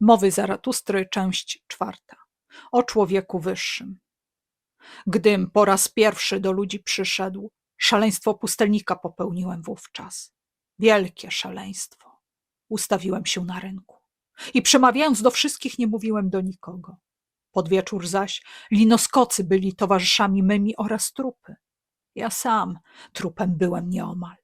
Mowy Zaratustry, część czwarta. O człowieku wyższym. Gdym po raz pierwszy do ludzi przyszedł, szaleństwo pustelnika popełniłem wówczas. Wielkie szaleństwo. Ustawiłem się na rynku. I przemawiając do wszystkich, nie mówiłem do nikogo. Pod wieczór zaś linoskocy byli towarzyszami mymi oraz trupy. Ja sam trupem byłem nieomal.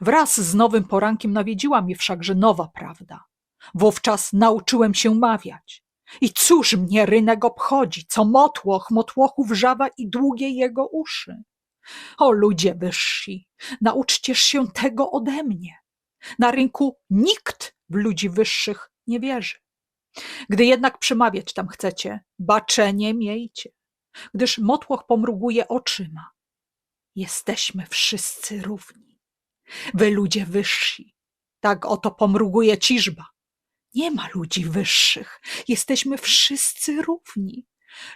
Wraz z nowym porankiem nawiedziła mnie wszakże nowa prawda. Wówczas nauczyłem się mawiać. I cóż mnie rynek obchodzi, co motłoch, motłochu wrzawa i długie jego uszy. O ludzie wyżsi, nauczcież się tego ode mnie. Na rynku nikt w ludzi wyższych nie wierzy. Gdy jednak przemawiać tam chcecie, baczenie miejcie, gdyż motłoch pomruguje oczyma. Jesteśmy wszyscy równi. Wy ludzie wyżsi, tak oto pomruguje ciżba. Nie ma ludzi wyższych, jesteśmy wszyscy równi.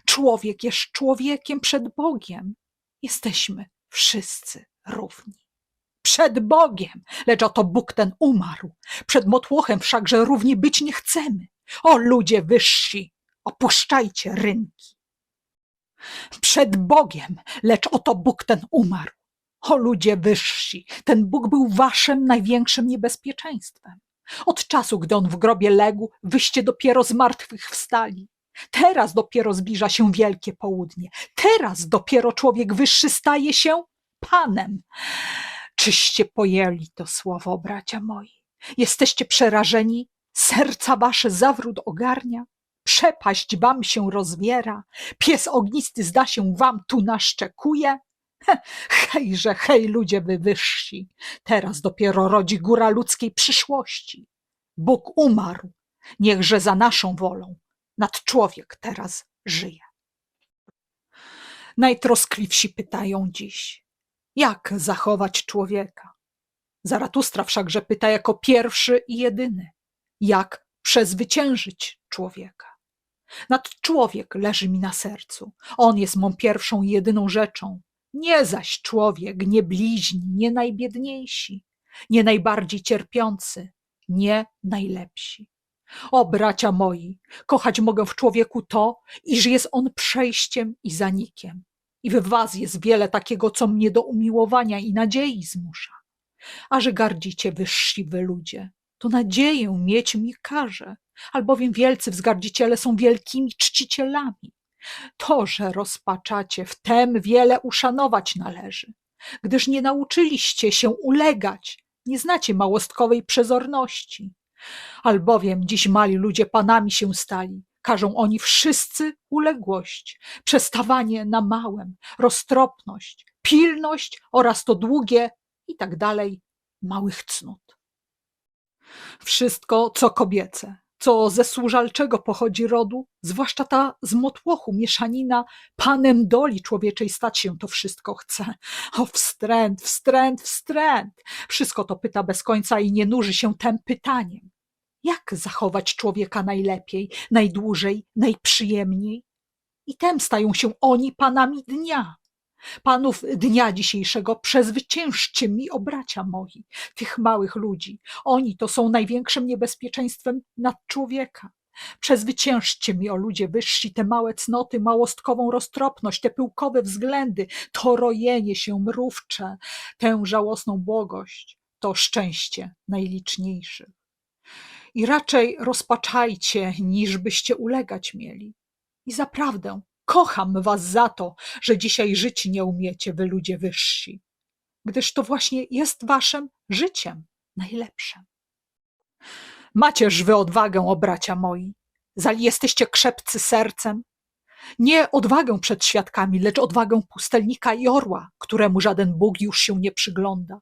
Człowiek jest człowiekiem przed Bogiem. Jesteśmy wszyscy równi. Przed Bogiem, lecz oto Bóg ten umarł. Przed motłochem wszakże równi być nie chcemy. O ludzie wyżsi, opuszczajcie rynki. Przed Bogiem, lecz oto Bóg ten umarł. O ludzie wyżsi, ten Bóg był waszym największym niebezpieczeństwem. Od czasu, gdy on w grobie legł, wyście dopiero z martwych wstali. Teraz dopiero zbliża się wielkie południe. Teraz dopiero człowiek wyższy staje się Panem. Czyście pojęli to słowo, bracia moi? Jesteście przerażeni? Serca wasze zawrót ogarnia? Przepaść wam się rozwiera? Pies ognisty zda się wam tu naszczekuje? He, Hejże, hej, ludzie wy wyżsi! Teraz dopiero rodzi góra ludzkiej przyszłości. Bóg umarł, niechże za naszą wolą nad człowiek teraz żyje. Najtroskliwsi pytają dziś, jak zachować człowieka? Zaratustra wszakże pyta jako pierwszy i jedyny, jak przezwyciężyć człowieka? Nad człowiek leży mi na sercu. On jest mą pierwszą i jedyną rzeczą. Nie zaś człowiek, nie bliźni, nie najbiedniejsi, nie najbardziej cierpiący, nie najlepsi. O bracia moi, kochać mogę w człowieku to, iż jest on przejściem i zanikiem. I w was jest wiele takiego, co mnie do umiłowania i nadziei zmusza. A że gardzicie wyżsi wy ludzie, to nadzieję mieć mi każe, albowiem wielcy wzgardziciele są wielkimi czcicielami. To, że rozpaczacie, w tem wiele uszanować należy, gdyż nie nauczyliście się ulegać, nie znacie małostkowej przezorności. Albowiem dziś mali ludzie panami się stali, każą oni wszyscy uległość, przestawanie na małym, roztropność, pilność oraz to długie i tak dalej małych cnót. Wszystko, co kobiece, co ze służalczego pochodzi rodu, zwłaszcza ta z motłochu mieszanina, panem doli człowieczej stać się to wszystko chce. O wstręt, wstręt, wstręt! Wszystko to pyta bez końca i nie nuży się tem pytaniem. Jak zachować człowieka najlepiej, najdłużej, najprzyjemniej? I tem stają się oni panami dnia. Panów dnia dzisiejszego przezwyciężcie mi, o bracia moi, tych małych ludzi. Oni to są największym niebezpieczeństwem nad człowieka. Przezwyciężcie mi, o ludzie wyżsi, te małe cnoty, małostkową roztropność, te pyłkowe względy, to rojenie się mrówcze, tę żałosną błogość, to szczęście najliczniejszych. I raczej rozpaczajcie, niż byście ulegać mieli. I zaprawdę kocham was za to, że dzisiaj żyć nie umiecie, wy ludzie wyżsi, gdyż to właśnie jest waszym życiem najlepszym. Macież wy odwagę, o bracia moi, zali jesteście krzepcy sercem, nie odwagę przed świadkami, lecz odwagę pustelnika i orła, któremu żaden Bóg już się nie przygląda.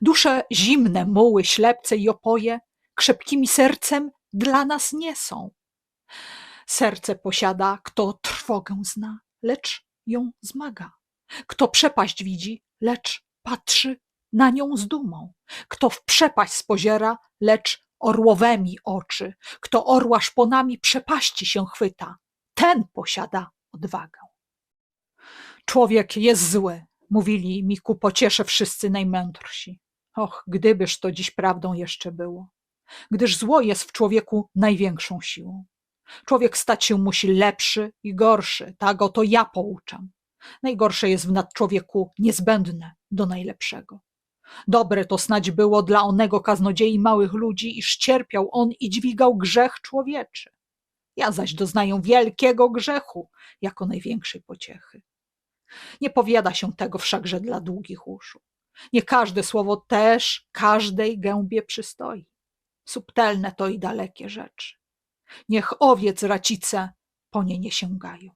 Dusze zimne, muły, ślepce i opoje krzepkimi sercem dla nas nie są. Serce posiada, kto trwogę zna, lecz ją zmaga. Kto przepaść widzi, lecz patrzy na nią z dumą. Kto w przepaść spoziera, lecz orłowemi oczy. Kto orła szponami przepaści się chwyta, ten posiada odwagę. Człowiek jest zły, mówili mi ku pociesze wszyscy najmędrsi. Och, gdybyż to dziś prawdą jeszcze było. gdyż zło jest w człowieku największą siłą. Człowiek stać się musi lepszy i gorszy, tak oto ja pouczam. Najgorsze jest w nadczłowieku niezbędne do najlepszego. Dobre to snać było dla onego kaznodziei małych ludzi, iż cierpiał on i dźwigał grzech człowieczy. Ja zaś doznaję wielkiego grzechu jako największej pociechy. Nie powiada się tego wszakże dla długich uszu. Nie każde słowo też każdej gębie przystoi. Subtelne to i dalekie rzeczy. Niech owiec racice po nie nie sięgają.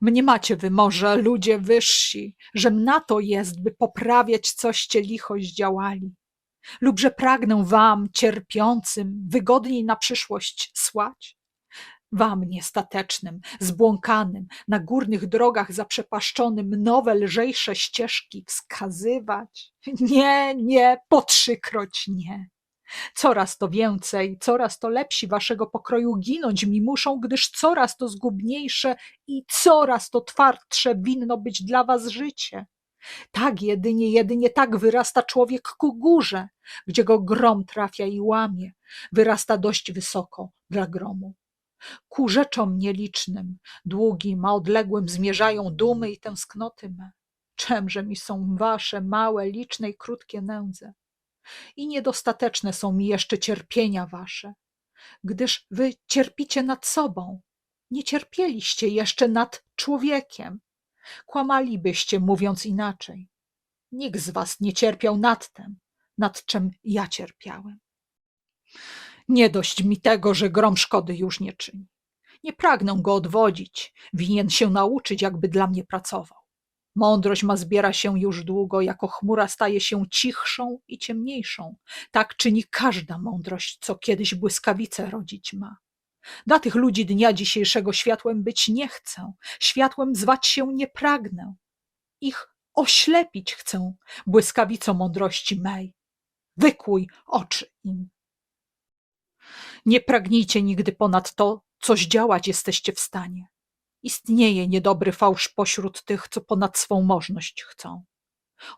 Mniemacie wy może, ludzie wyżsi, żem na to jest, by poprawiać coście licho zdziałali, lub że pragnę wam, cierpiącym, wygodniej na przyszłość słać? Wam niestatecznym, zbłąkanym, na górnych drogach zaprzepaszczonym nowe, lżejsze ścieżki wskazywać? Nie, nie, po trzykroć nie. Coraz to więcej, coraz to lepsi waszego pokroju ginąć mi muszą, gdyż coraz to zgubniejsze i coraz to twardsze winno być dla was życie. Tak jedynie, jedynie tak wyrasta człowiek ku górze, gdzie go grom trafia i łamie, wyrasta dość wysoko dla gromu. Ku rzeczom nielicznym, długim, a odległym zmierzają dumy i tęsknoty me. Czemże mi są wasze małe, liczne i krótkie nędze? I niedostateczne są mi jeszcze cierpienia wasze, gdyż wy cierpicie nad sobą, nie cierpieliście jeszcze nad człowiekiem. Kłamalibyście, mówiąc inaczej. Nikt z was nie cierpiał nad tym, nad czym ja cierpiałem. Nie dość mi tego, że grom szkody już nie czyni. Nie pragnę go odwodzić, winien się nauczyć, jakby dla mnie pracował. Mądrość ma zbiera się już długo, jako chmura staje się cichszą i ciemniejszą. Tak czyni każda mądrość, co kiedyś błyskawice rodzić ma. Dla tych ludzi dnia dzisiejszego światłem być nie chcę, światłem zwać się nie pragnę. Ich oślepić chcę błyskawicą mądrości mej. Wykłuj oczy im. Nie pragnijcie nigdy ponad to, coś działać jesteście w stanie. Istnieje niedobry fałsz pośród tych, co ponad swą możność chcą.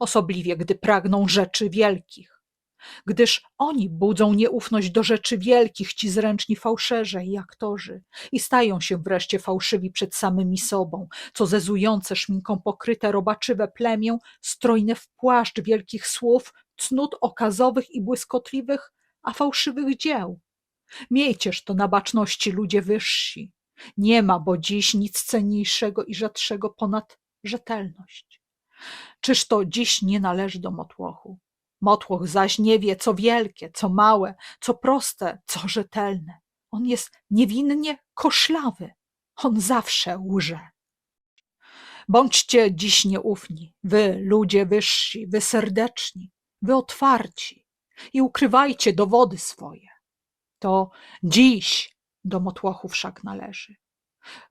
Osobliwie, gdy pragną rzeczy wielkich. Gdyż oni budzą nieufność do rzeczy wielkich, ci zręczni fałszerze i aktorzy, i stają się wreszcie fałszywi przed samymi sobą, co zezujące szminką pokryte robaczywe plemię, strojne w płaszcz wielkich słów, cnót okazowych i błyskotliwych, a fałszywych dzieł. Miejcież to na baczności ludzie wyżsi, nie ma, bo dziś nic cenniejszego i rzadszego ponad rzetelność. Czyż to dziś nie należy do motłochu? Motłoch zaś nie wie, co wielkie, co małe, co proste, co rzetelne. On jest niewinnie koszlawy. On zawsze łże. Bądźcie dziś nieufni, wy, ludzie wyżsi, wy serdeczni, wy otwarci i ukrywajcie dowody swoje. To dziś do motłochu wszak należy.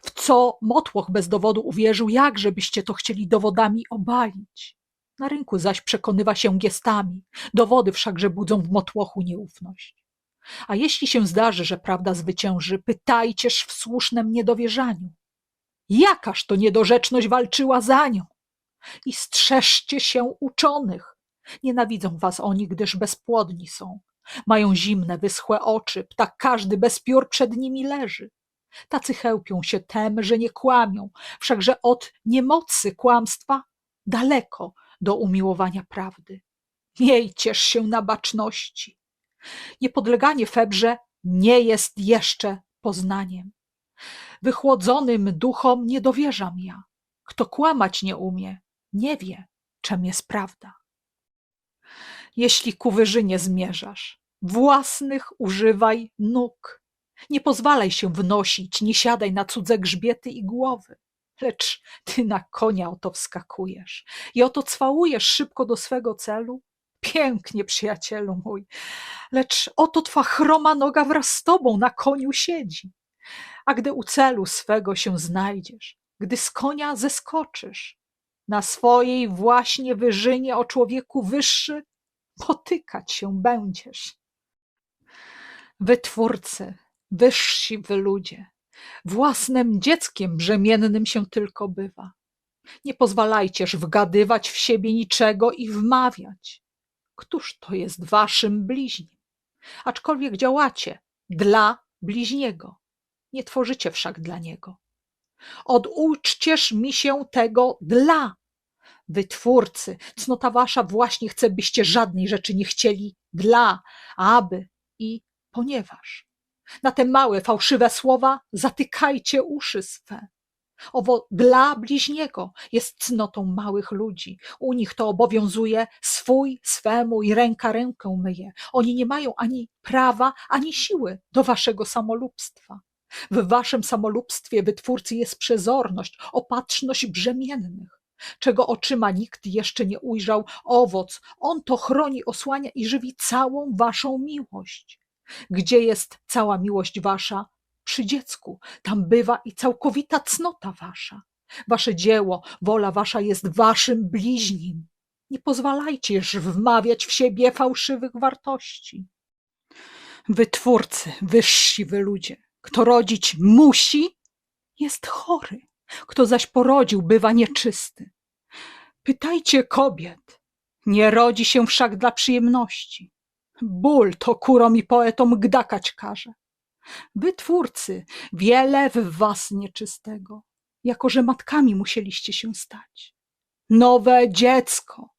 W co motłoch bez dowodu uwierzył, jak żebyście to chcieli dowodami obalić? Na rynku zaś przekonywa się gestami, dowody wszakże budzą w motłochu nieufność. A jeśli się zdarzy, że prawda zwycięży, pytajcież w słusznem niedowierzaniu. Jakaż to niedorzeczność walczyła za nią? I strzeżcie się uczonych. Nienawidzą was oni, gdyż bezpłodni są. Mają zimne, wyschłe oczy, ptak każdy bez piór przed nimi leży. Tacy chełpią się tem, że nie kłamią, wszakże od niemocy kłamstwa daleko do umiłowania prawdy. Miejcież się na baczności. Niepodleganie febrze nie jest jeszcze poznaniem. Wychłodzonym duchom nie dowierzam ja. Kto kłamać nie umie, nie wie, czym jest prawda. Jeśli ku wyżynie zmierzasz, własnych używaj nóg. Nie pozwalaj się wnosić, nie siadaj na cudze grzbiety i głowy. Lecz ty na konia oto wskakujesz i oto cwałujesz szybko do swego celu. Pięknie, przyjacielu mój, lecz oto twa chroma noga wraz z tobą na koniu siedzi. A gdy u celu swego się znajdziesz, gdy z konia zeskoczysz, na swojej właśnie wyżynie o człowieku wyższy potykać się będziesz. Wy twórcy, wyżsi wy ludzie, własnym dzieckiem brzemiennym się tylko bywa. Nie pozwalajcież wgadywać w siebie niczego i wmawiać. Któż to jest waszym bliźnim? aczkolwiek działacie dla bliźniego, nie tworzycie wszak dla niego. Oduczcież mi się tego dla. Wy twórcy, cnota wasza właśnie chce, byście żadnej rzeczy nie chcieli dla, aby i ponieważ. Na te małe, fałszywe słowa zatykajcie uszy swe. Owo dla bliźniego jest cnotą małych ludzi. U nich to obowiązuje swój swemu i ręka rękę myje. Oni nie mają ani prawa, ani siły do waszego samolubstwa. W waszym samolubstwie wytwórcy jest przezorność, opatrzność brzemiennych. Czego oczyma nikt jeszcze nie ujrzał, owoc, on to chroni, osłania i żywi całą waszą miłość. Gdzie jest cała miłość wasza? Przy dziecku. Tam bywa i całkowita cnota wasza. Wasze dzieło, wola wasza jest waszym bliźnim. Nie pozwalajcież wmawiać w siebie fałszywych wartości. Wytwórcy, wyżsi wy ludzie, kto rodzić musi, jest chory. Kto zaś porodził, bywa nieczysty. Pytajcie kobiet. Nie rodzi się wszak dla przyjemności. Ból to kurom i poetom gdakać każe. Wy, twórcy, wiele w was nieczystego, jako że matkami musieliście się stać. Nowe dziecko.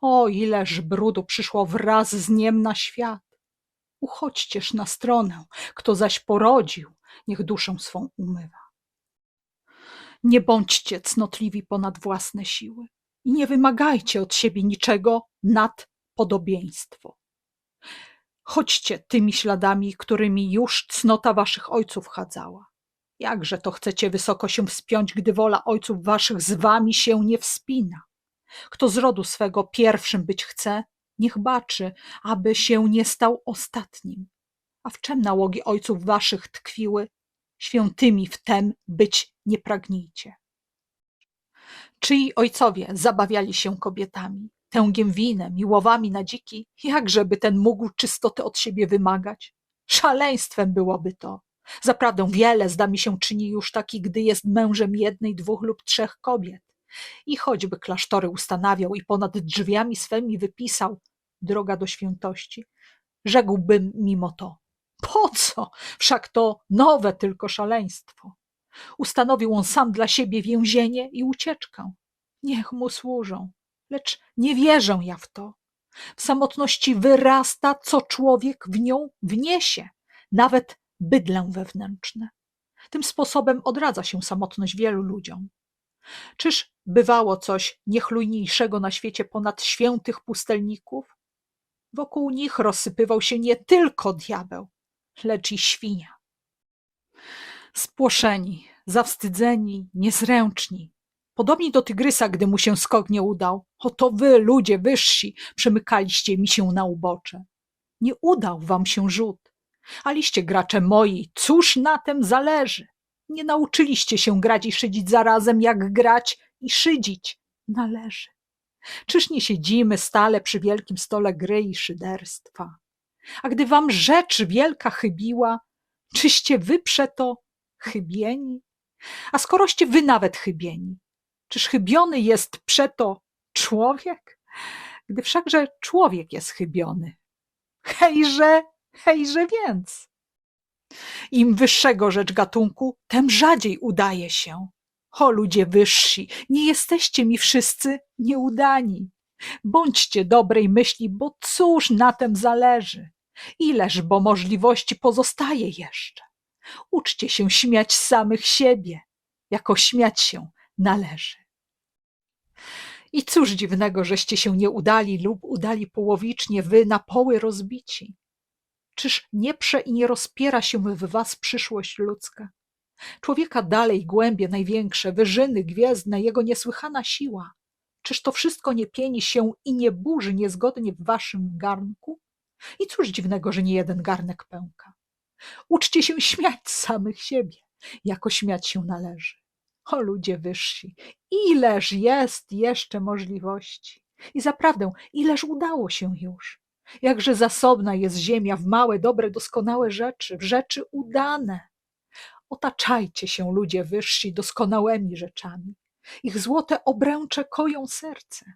O, ileż brudu przyszło wraz z niem na świat. Uchodźcież na stronę, kto zaś porodził, niech duszę swą umywa. Nie bądźcie cnotliwi ponad własne siły i nie wymagajcie od siebie niczego nad podobieństwo. Chodźcie tymi śladami, którymi już cnota waszych ojców chadzała. Jakże to chcecie wysoko się wspiąć, gdy wola ojców waszych z wami się nie wspina? Kto z rodu swego pierwszym być chce, niech baczy, aby się nie stał ostatnim. A w czem nałogi ojców waszych tkwiły, świętymi w tem być nie pragnijcie. Czyi ojcowie zabawiali się kobietami, tęgiem winem i łowami na dziki, jakżeby ten mógł czystoty od siebie wymagać? Szaleństwem byłoby to. Zaprawdę wiele, zda mi się, czyni już taki, gdy jest mężem jednej, dwóch lub trzech kobiet. I choćby klasztory ustanawiał i ponad drzwiami swymi wypisał droga do świętości, rzekłbym mimo to, po co? Wszak to nowe tylko szaleństwo. Ustanowił on sam dla siebie więzienie i ucieczkę. Niech mu służą, lecz nie wierzę ja w to. W samotności wyrasta, co człowiek w nią wniesie, nawet bydlę wewnętrzne. Tym sposobem odradza się samotność wielu ludziom. Czyż bywało coś niechlujniejszego na świecie ponad świętych pustelników? Wokół nich rozsypywał się nie tylko diabeł, lecz i świnia. Spłoszeni, zawstydzeni, niezręczni, podobni do tygrysa, gdy mu się skok nie udał. Oto wy, ludzie wyżsi, przemykaliście mi się na ubocze. Nie udał wam się rzut. Aliście gracze moi, cóż na tem zależy? Nie nauczyliście się grać i szydzić zarazem, jak grać i szydzić należy. Czyż nie siedzimy stale przy wielkim stole gry i szyderstwa? A gdy wam rzecz wielka chybiła, czyście wy przeto chybieni? A skoroście wy nawet chybieni, czyż chybiony jest przeto człowiek? Gdy wszakże człowiek jest chybiony. Hejże, hejże więc. Im wyższego rzecz gatunku, tem rzadziej udaje się. O ludzie wyżsi, nie jesteście mi wszyscy nieudani. Bądźcie dobrej myśli, bo cóż na tem zależy? Ileż bo możliwości pozostaje jeszcze? Uczcie się śmiać samych siebie, jako śmiać się należy. I cóż dziwnego, żeście się nie udali lub udali połowicznie, wy na poły rozbici. Czyż nie prze i nie rozpiera się w was przyszłość ludzka? Człowieka dalej głębie największe, wyżyny gwiezdne, jego niesłychana siła. Czyż to wszystko nie pieni się i nie burzy niezgodnie w waszym garnku? I cóż dziwnego, że nie jeden garnek pęka. Uczcie się śmiać samych siebie, jako śmiać się należy. O ludzie wyżsi, ileż jest jeszcze możliwości. I zaprawdę, ileż udało się już. Jakże zasobna jest ziemia w małe, dobre, doskonałe rzeczy, w rzeczy udane. Otaczajcie się, ludzie wyżsi, doskonałymi rzeczami. Ich złote obręcze koją serce.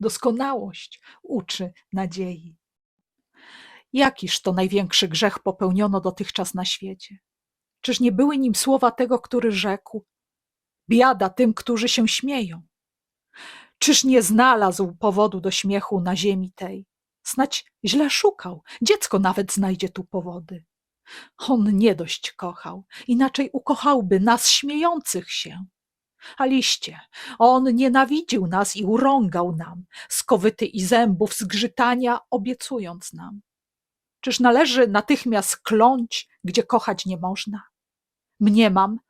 Doskonałość uczy nadziei. Jakiż to największy grzech popełniono dotychczas na świecie? Czyż nie były nim słowa tego, który rzekł: Biada tym, którzy się śmieją. Czyż nie znalazł powodu do śmiechu na ziemi tej? Snać źle szukał, dziecko nawet znajdzie tu powody. On nie dość kochał, inaczej ukochałby nas śmiejących się. A liście, on nienawidził nas i urągał nam, skowyty i zębów zgrzytania, obiecując nam. Czyż należy natychmiast kląć, gdzie kochać nie można? Mniemam,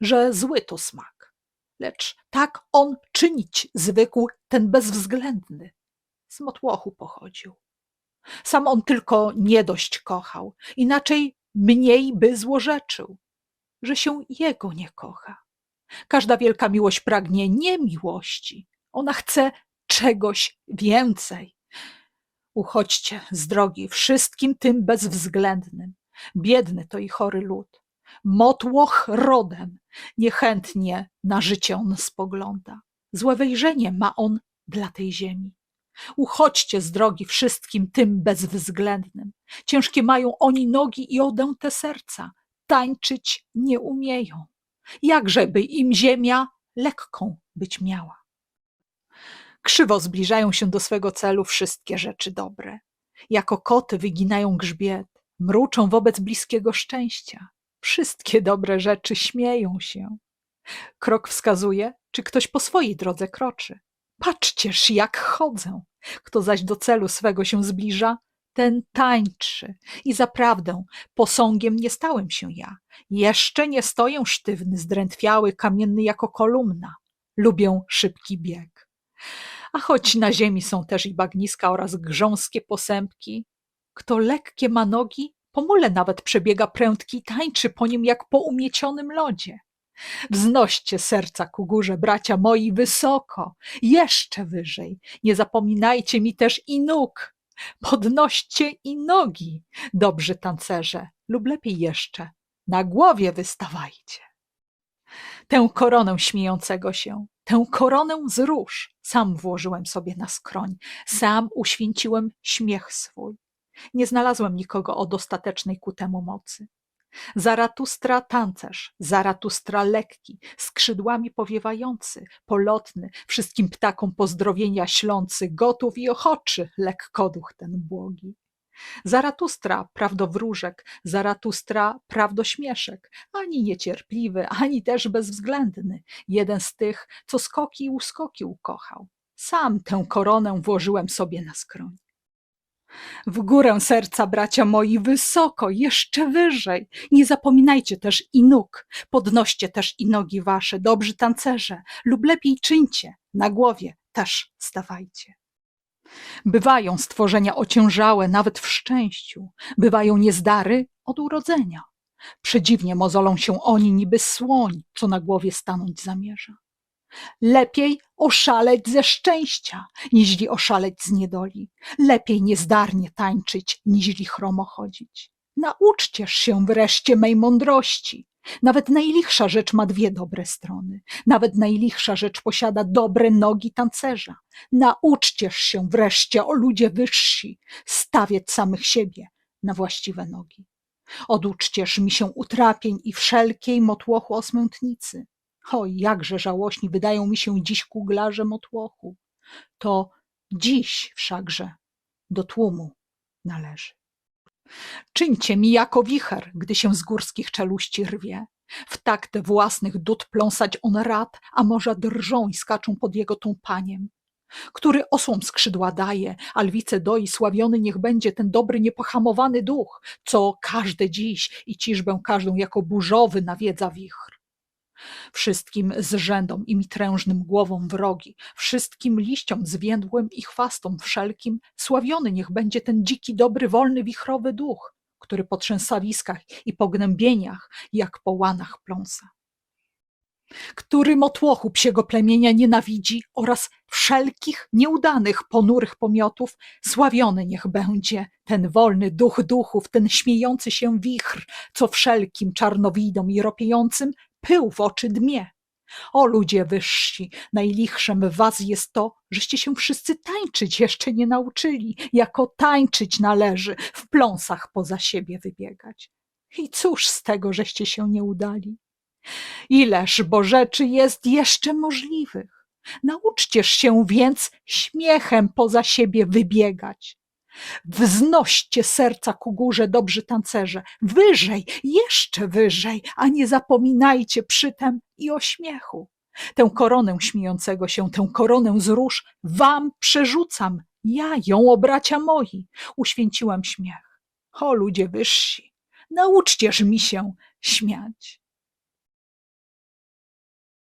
że zły to smak, lecz tak on czynić zwykł ten bezwzględny. Z motłochu pochodził. Sam on tylko nie dość kochał, inaczej mniej by złorzeczył, że się jego nie kocha. Każda wielka miłość pragnie nie miłości, ona chce czegoś więcej. Uchodźcie z drogi wszystkim tym bezwzględnym. Biedny to i chory lud. Motłoch rodem, niechętnie na życie on spogląda. Złe wejrzenie ma on dla tej ziemi. Uchodźcie z drogi wszystkim tym bezwzględnym. Ciężkie mają oni nogi i odęte serca. Tańczyć nie umieją. Jakżeby im ziemia lekką być miała. Krzywo zbliżają się do swego celu wszystkie rzeczy dobre. Jako koty wyginają grzbiet, mruczą wobec bliskiego szczęścia. Wszystkie dobre rzeczy śmieją się. Krok wskazuje, czy ktoś po swojej drodze kroczy. Patrzcież, jak chodzę. Kto zaś do celu swego się zbliża, ten tańczy. I zaprawdę, posągiem nie stałem się ja. Jeszcze nie stoję sztywny, zdrętwiały, kamienny jako kolumna. Lubię szybki bieg. A choć na ziemi są też i bagniska oraz grząskie posępki, kto lekkie ma nogi, po mule nawet przebiega prędki i tańczy po nim jak po umiecionym lodzie. Wznoście serca ku górze, bracia moi, wysoko, jeszcze wyżej. Nie zapominajcie mi też i nóg. Podnoście i nogi, dobrzy tancerze, lub lepiej jeszcze, na głowie wystawajcie. Tę koronę śmiejącego się, tę koronę z róż sam włożyłem sobie na skroń, sam uświęciłem śmiech swój. Nie znalazłem nikogo o dostatecznej ku temu mocy. Zaratustra tancerz, Zaratustra lekki, skrzydłami powiewający, polotny, wszystkim ptakom pozdrowienia ślący, gotów i ochoczy, lekkoduch ten błogi. Zaratustra, prawdowróżek, Zaratustra, prawdośmieszek, ani niecierpliwy, ani też bezwzględny, jeden z tych, co skoki i uskoki ukochał. Sam tę koronę włożyłem sobie na skroń. W górę serca, bracia moi, wysoko, jeszcze wyżej. Nie zapominajcie też i nóg, podnoście też i nogi wasze, dobrzy tancerze, lub lepiej czyńcie, na głowie też stawajcie. Bywają stworzenia ociężałe nawet w szczęściu, bywają niezdary od urodzenia. Przedziwnie mozolą się oni niby słoń, co na głowie stanąć zamierza. Lepiej oszaleć ze szczęścia, niźli oszaleć z niedoli. Lepiej niezdarnie tańczyć, niźli chromo chodzić. Nauczcież się wreszcie mej mądrości. Nawet najlichsza rzecz ma dwie dobre strony. Nawet najlichsza rzecz posiada dobre nogi tancerza. Nauczcież się wreszcie, o ludzie wyżsi, stawiać samych siebie na właściwe nogi. Oduczcież mi się utrapień i wszelkiej motłochu osmętnicy. O, jakże żałośni wydają mi się dziś kuglarze motłochu. To dziś wszakże do tłumu należy. Czyńcie mi jako wicher, gdy się z górskich czeluści rwie. W takt własnych dud pląsać on rad, a morza drżą i skaczą pod jego tąpaniem. Który osłom skrzydła daje, a lwice doi, sławiony niech będzie ten dobry, niepohamowany duch, co każde dziś i ciżbę każdą jako burzowy nawiedza wichr wszystkim zrzędom i mitrężnym głowom wrogi, wszystkim liściom zwiędłym i chwastom wszelkim, sławiony niech będzie ten dziki, dobry, wolny, wichrowy duch, który po trzęsawiskach i pognębieniach jak po łanach pląsa. Który motłochu psiego plemienia nienawidzi oraz wszelkich nieudanych, ponurych pomiotów, sławiony niech będzie ten wolny duch duchów, ten śmiejący się wichr, co wszelkim czarnowidom i ropiejącym pył w oczy dmie. O ludzie wyżsi, najlichszem w was jest to, żeście się wszyscy tańczyć jeszcze nie nauczyli, jako tańczyć należy, w pląsach poza siebie wybiegać. I cóż z tego, żeście się nie udali? Ileż bo rzeczy jest jeszcze możliwych. Nauczcież się więc śmiechem poza siebie wybiegać. Wznoście serca ku górze, dobrzy tancerze, wyżej, jeszcze wyżej, a nie zapominajcie przytem i o śmiechu. Tę koronę śmiejącego się, tę koronę z róż wam przerzucam, ja ją, o bracia moi, uświęciłam śmiech. O ludzie wyżsi, nauczcież mi się śmiać.